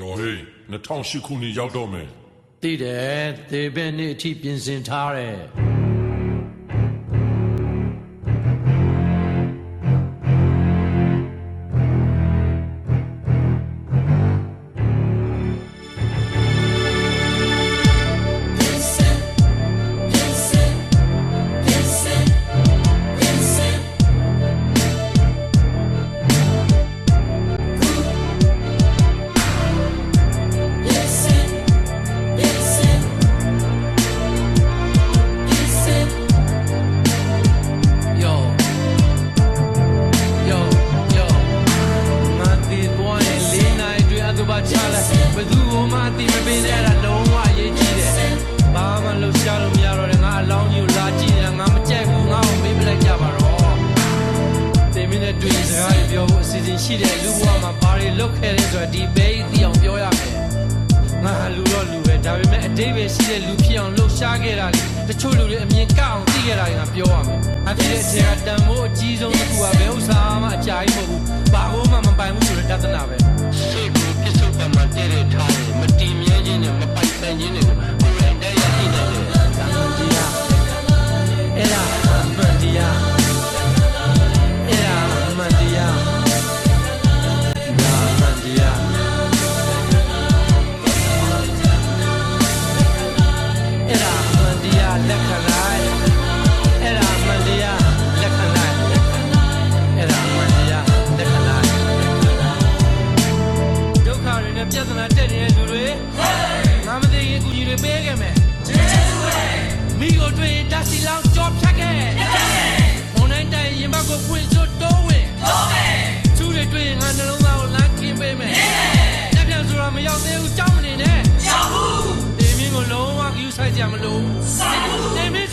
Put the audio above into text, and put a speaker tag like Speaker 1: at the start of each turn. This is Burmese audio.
Speaker 1: ကျော်ဟေး2008ခုနှစ်ရောက်တော့မယ်
Speaker 2: သိတယ်သေဘက်နေ့အထိပြင်ဆင်ထားတယ် အတိမပေးနဲ့အဲ့ဒါလုံးဝအရေးကြီးတယ်ဘာမှလှုပ်ရှားလို့မရတော့တယ်ငါအလောင်းကြီးကိုလာကြည့်နေတာငါမကြိုက်ဘူးငါ့ကိုမေးပလိုက်ကြပါတော့တေမင်းနဲ့တွေ့ရင်စကားတွေပြောဖို့အစီအစဉ်ရှိတယ်လူဘဝမှာဘာတွေလုပ်ခဲ့လဲဆိုတော့ဒီဘေးအတီအောင်ပြောရမယ်ငါဟာလူတော့လူပဲဒါပေမဲ့အတိတ်ပဲရှိတဲ့လူဖြစ်အောင်လှုပ်ရှားခဲ့တာလေတချို့လူတွေအမြင်ကအောင်သိခဲ့တာတွေငါပြောရမယ်အဖြစ်တဲ့အချိန်ကတန်ဖိုးအကြီးဆုံးတစ်ခုကဘယ်ဥစ္စာမှအကြာကြီးမဟုတ်ဘူးဘာလို့မှမပိုင်ဘူးဆိုတဲ့တသနာပဲ ပြဿနာတက်နေတဲ့လူတွေငါမသိရင်ကူညီတွေပေးခဲ့မယ်မိကိုတွေ့ရင်ဒါစီလောင်းကြောဖြတ်ခဲ့ဘုံတိုင်းတိုင်းရင်ဘတ်ကိုဖွင့်စွတ်တိုးဝင်သူတွေတွေ့ရင်ငါနှလုံးသားကိုလမ်းကင်းပေးမယ်တက်ပြန်ဆိုတာမရောက်သေးဘူးကြောက်မနေနဲ့ကြောက်ဘူးဒီမင်းကိုလုံးဝကူးဆိုင်ကြမလို့ဆိုင်ဘူးဒီမင်း